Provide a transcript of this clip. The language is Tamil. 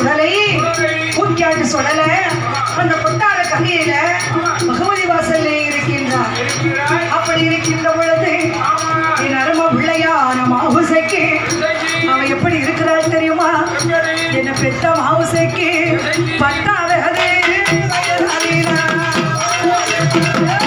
சுடலை பூக்கியாண்டு சுடல அந்த கொட்டார கங்கையில பகவதி வாசல்ல இருக்கின்றார். அப்படி இருக்கின்ற பொழுது என் அரும பிள்ளையா நம்ம ஆவுசைக்கு அவன் எப்படி இருக்கிறாள் தெரியுமா? என்ன பெத்த ஆவுசைக்கு பத்தாவது Thank.